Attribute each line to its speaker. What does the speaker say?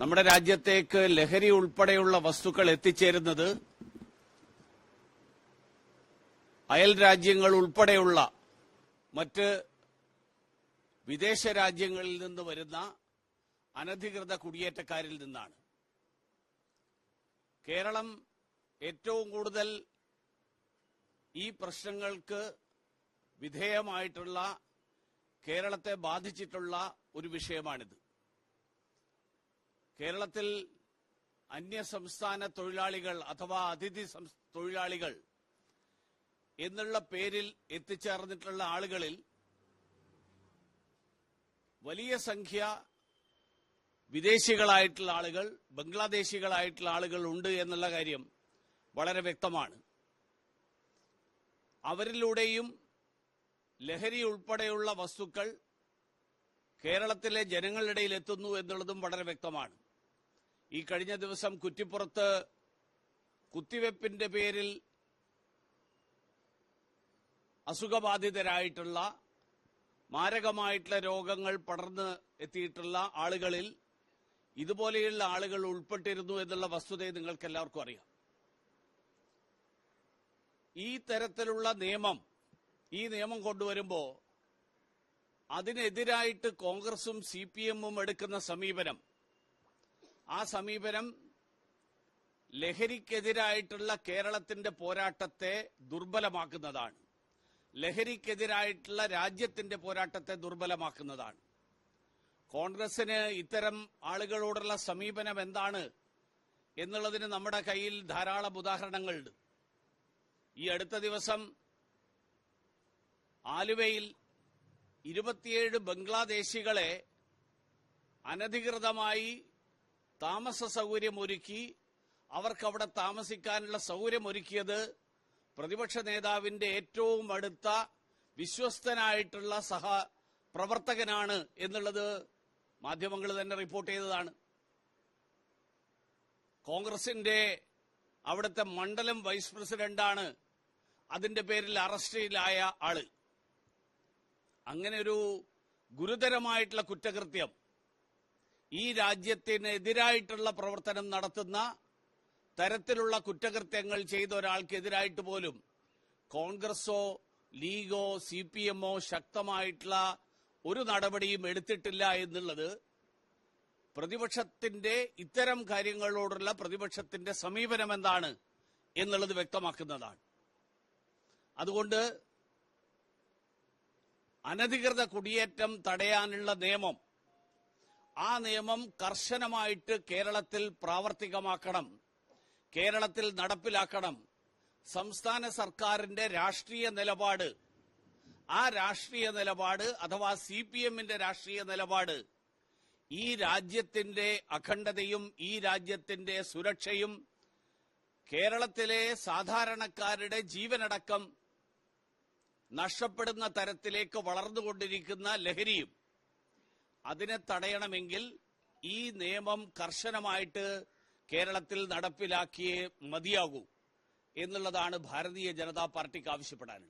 Speaker 1: നമ്മുടെ രാജ്യത്തേക്ക് ലഹരി ഉൾപ്പെടെയുള്ള വസ്തുക്കൾ എത്തിച്ചേരുന്നത് അയൽ രാജ്യങ്ങൾ ഉൾപ്പെടെയുള്ള മറ്റ് വിദേശ രാജ്യങ്ങളിൽ നിന്ന് വരുന്ന അനധികൃത കുടിയേറ്റക്കാരിൽ നിന്നാണ്. കേരളം ഏറ്റവും കൂടുതൽ ഈ പ്രശ്നങ്ങൾക്ക് വിധേയമായിട്ടുള്ള കേരളത്തെ ബാധിച്ചിട്ടുള്ള ഒരു വിഷയമാണിത്. കേരളത്തിൽ അന്യസംസ്ഥാന തൊഴിലാളികൾ അഥവാ അതിഥി തൊഴിലാളികൾ എന്നുള്ള പേരിൽ എത്തിച്ചേർന്നിട്ടുള്ള ആളുകളിൽ വലിയ സംഖ്യ വിദേശികളായിട്ടുള്ള ആളുകൾ ബംഗ്ലാദേശികളായിട്ടുള്ള ആളുകൾ ഉണ്ട് എന്നുള്ള കാര്യം വളരെ വ്യക്തമാണ്. അവരിലൂടെയും ലഹരി ഉൾപ്പെടെയുള്ള വസ്തുക്കൾ കേരളത്തിലെ ജനങ്ങളിടയിൽ എത്തുന്നു എന്നുള്ളതും വളരെ വ്യക്തമാണ്. ഈ കഴിഞ്ഞ ദിവസം കുറ്റിപ്പുറത്ത് കുത്തിവെപ്പിന്റെ പേരിൽ അസുഖബാധിതരായിട്ടുള്ള മാരകമായിട്ടുള്ള രോഗങ്ങൾ പടർന്ന് എത്തിയിട്ടുള്ള ആളുകളിൽ ഇതുപോലെയുള്ള ആളുകൾ ഉൾപ്പെട്ടിരുന്നു എന്നുള്ള വസ്തുതയെ നിങ്ങൾക്ക് എല്ലാവർക്കും അറിയാം. ഈ തരത്തിലുള്ള നിയമം ഈ നിയമം കൊണ്ടുവരുമ്പോൾ അതിനെതിരായിട്ട് കോൺഗ്രസും സി എടുക്കുന്ന സമീപനം ആ സമീപനം ലഹരിക്കെതിരായിട്ടുള്ള കേരളത്തിന്റെ പോരാട്ടത്തെ ദുർബലമാക്കുന്നതാണ്. ലഹരിക്കെതിരായിട്ടുള്ള രാജ്യത്തിന്റെ പോരാട്ടത്തെ ദുർബലമാക്കുന്നതാണ്. കോൺഗ്രസിന് ഇത്തരം ആളുകളോടുള്ള സമീപനം എന്താണ് എന്നുള്ളതിന് നമ്മുടെ കയ്യിൽ ധാരാളം ഉദാഹരണങ്ങളുണ്ട്. ഈ അടുത്ത ദിവസം ആലുവയിൽ ഇരുപത്തിയേഴ് ബംഗ്ലാദേശികളെ അനധികൃതമായി താമസ സൗകര്യമൊരുക്കി അവർക്കവിടെ താമസിക്കാനുള്ള സൗകര്യമൊരുക്കിയത് പ്രതിപക്ഷ നേതാവിന്റെ ഏറ്റവും അടുത്ത വിശ്വസ്തനായിട്ടുള്ള സഹ പ്രവർത്തകനാണ് എന്നുള്ളത് മാധ്യമങ്ങൾ തന്നെ റിപ്പോർട്ട് ചെയ്തതാണ്. കോൺഗ്രസിന്റെ അവിടുത്തെ മണ്ഡലം വൈസ് പ്രസിഡന്റാണ് അതിന്റെ പേരിൽ അറസ്റ്റിലായ ആൾ. അങ്ങനെ ഒരു ഗുരുതരമായിട്ടുള്ള കുറ്റകൃത്യം ഈ രാജ്യത്തിനെതിരായിട്ടുള്ള പ്രവർത്തനം നടത്തുന്ന തരത്തിലുള്ള കുറ്റകൃത്യങ്ങൾ ചെയ്ത ഒരാൾക്കെതിരായിട്ട് പോലും കോൺഗ്രസോ ലീഗോ സി പി എമ്മോ ശക്തമായിട്ടുള്ള ഒരു നടപടിയും എടുത്തിട്ടില്ല എന്നുള്ളത് പ്രതിപക്ഷത്തിന്റെ ഇത്തരം കാര്യങ്ങളോടുള്ള പ്രതിപക്ഷത്തിന്റെ സമീപനം എന്താണ് എന്നുള്ളത് വ്യക്തമാക്കുന്നതാണ്. അതുകൊണ്ട് അനധികൃത കുടിയേറ്റം തടയാനുള്ള നിയമം ആ നിയമം കർശനമായിട്ട് കേരളത്തിൽ പ്രാവർത്തികമാക്കണം കേരളത്തിൽ നടപ്പിലാക്കണം. സംസ്ഥാന സർക്കാരിന്റെ രാഷ്ട്രീയ നിലപാട് ആ രാഷ്ട്രീയ നിലപാട് അഥവാ സി പി എമ്മിന്റെ രാഷ്ട്രീയ നിലപാട് ഈ രാജ്യത്തിന്റെ അഖണ്ഡതയും ഈ രാജ്യത്തിന്റെ സുരക്ഷയും കേരളത്തിലെ സാധാരണക്കാരുടെ ജീവനടക്കം നഷ്ടപ്പെടുന്ന തരത്തിലേക്ക് വളർന്നുകൊണ്ടിരിക്കുന്ന ലഹരിയും അതിനെ തടയണമെങ്കിൽ ഈ നിയമം കർശനമായിട്ട് കേരളത്തിൽ നടപ്പിലാക്കിയേ മതിയാകൂ എന്നുള്ളതാണ് ഭാരതീയ ജനതാ പാർട്ടിക്ക് ആവശ്യപ്പെടാനുള്ളത്.